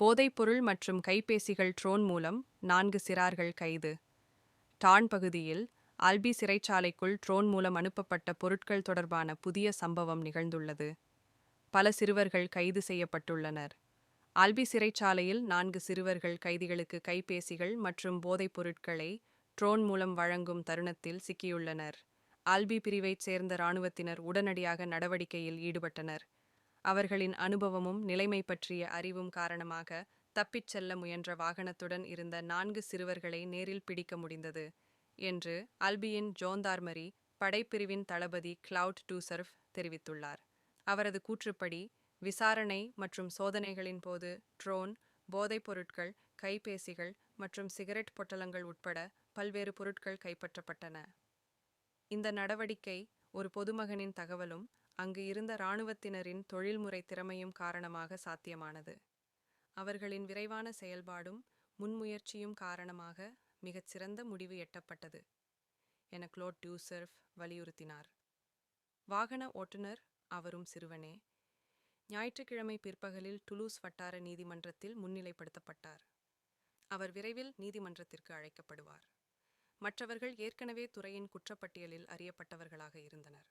போதைப்பொருள் மற்றும் கைபேசிகள் ட்ரோன் மூலம் நான்கு சிறார்கள் கைது. டான் பகுதியில் அல்பி சிறைச்சாலைக்குள் ட்ரோன் மூலம் அனுப்பப்பட்ட பொருட்கள் தொடர்பான புதிய சம்பவம் நிகழ்ந்துள்ளது. பல சிறுவர்கள் கைது செய்யப்பட்டுள்ளனர். அல்பி சிறைச்சாலையில் நான்கு சிறுவர்கள் கைதிகளுக்கு கைபேசிகள் மற்றும் போதைப் பொருட்களை ட்ரோன் மூலம் வழங்கும் தருணத்தில் சிக்கியுள்ளனர். அல்பி பிரிவைச் சேர்ந்த இராணுவத்தினர் உடனடியாக நடவடிக்கையில் ஈடுபட்டனர். அவர்களின் அனுபவமும் நிலைமை பற்றிய அறிவும் காரணமாக தப்பிச் செல்ல முயன்ற வாகனத்துடன் இருந்த நான்கு சிறுவர்களை நேரில் பிடிக்க முடிந்தது என்று அல்பியின் ஜோந்தார்மரி படைப்பிரிவின் தளபதி கிளவுட் டூசர்ஃப் தெரிவித்துள்ளார். அவரது கூற்றுப்படி விசாரணை மற்றும் சோதனைகளின் போது ட்ரோன் போதைப் பொருட்கள் கைபேசிகள் மற்றும் சிகரெட் பொட்டலங்கள் உட்பட பல்வேறு பொருட்கள் கைப்பற்றப்பட்டன. இந்த நடவடிக்கை ஒரு பொதுமகனின் தகவலும் அங்கு இருந்த இராணுவத்தினரின் தொழில்முறை திறமையும் காரணமாக சாத்தியமானது. அவர்களின் விரைவான செயல்பாடும் முன்முயற்சியும் காரணமாக மிகச் சிறந்த முடிவு எட்டப்பட்டது என குளோட் டியூசர்ஃப் வலியுறுத்தினார். வாகன ஓட்டுநர் அவரும் சிறுவனே ஞாயிற்றுக்கிழமை பிற்பகலில் டுலூஸ் வட்டார நீதிமன்றத்தில் முன்னிலைப்படுத்தப்பட்டார். அவர் விரைவில் நீதிமன்றத்திற்கு அழைக்கப்படுவார். மற்றவர்கள் ஏற்கனவே துறையின் குற்றப்பட்டியலில் அறியப்பட்டவர்களாக இருந்தனர்.